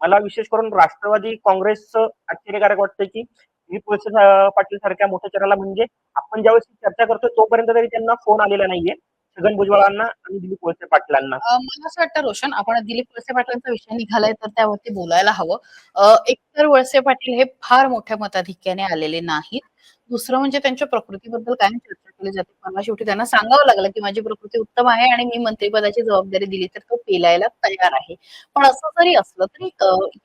मला विशेष करून राष्ट्रवादी काँग्रेसचं आश्चर्यकारक वाटतं की दिलीप पाटील सारख्या मोठ्या चेहऱ्याला म्हणजे आपण ज्यावेळेस चर्चा करतोय तोपर्यंत तरी त्यांना फोन आलेला नाहीये. छगन भुजबळांना आणि दिलीप वळसे पाटलांना. मला असं वाटतं रोशन आपण दिलीप वळसे पाटलांचा विषय निघालाय तर त्यावरती बोलायला हवं. एकतर वळसे पाटील हे फार मोठ्या मताधिक्याने आलेले नाहीत. दुसरं म्हणजे त्यांच्या प्रकृतीबद्दल काय चर्चा केली जाते मला शेवटी त्यांना सांगावं लागलं की माझी प्रकृती उत्तम आहे आणि मी मंत्रिपदाची जबाबदारी दिली तर तो पेलायला तयार आहे. पण असं जरी असलं तरी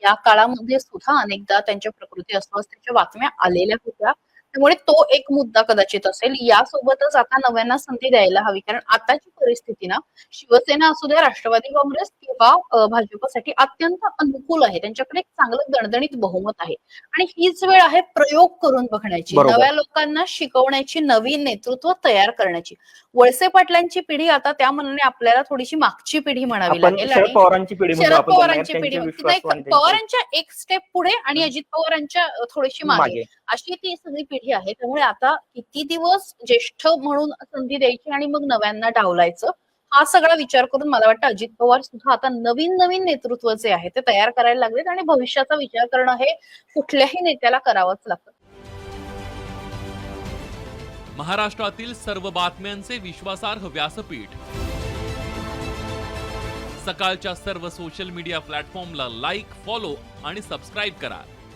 या काळामध्ये सुद्धा अनेकदा त्यांच्या प्रकृती अस्वास्थ्याच्या बातम्या आलेल्या होत्या. त्यामुळे तो एक मुद्दा कदाचित असेल. यासोबतच आता नव्यांना संधी द्यायला हवी. कारण आताची परिस्थिती ना शिवसेना असू द्या राष्ट्रवादी काँग्रेस किंवा भाजपसाठी अत्यंत अनुकूल आहे. त्यांच्याकडे एक चांगलं दणदणीत बहुमत आहे. आणि हीच वेळ आहे प्रयोग करून बघण्याची. नव्या लोकांना शिकवण्याची नवीन नेतृत्व तयार करण्याची. वळसे पाटलांची पिढी आता त्या मनाने आपल्याला थोडीशी मागची पिढी म्हणावी लागेल शरद आणि पवारांची पिढी पवारांच्या एक स्टेप पुढे आणि अजित पवारांच्या थोडीशी मागे. मागे. अशी ती सगळी पिढी आहे. त्यामुळे आता किती दिवस ज्येष्ठ म्हणून संधी द्यायची आणि मग नव्यांना डावलायचं हा सगळा विचार करून मला वाटतं अजित पवार सुद्धा आता नवीन नवीन नेतृत्व जे आहे. ते तयार करायला लागलेत आणि भविष्याचा विचार करणं हे कुठल्याही नेत्याला करावंच लागतं. महाराष्ट्रातील सर्व बातम्यांचे विश्वासार्ह व्यासपीठ. सकाळच्या सर्व सोशल मीडिया प्लॅटफॉर्मला लाईक फॉलो आणि सबस्क्राईब करा.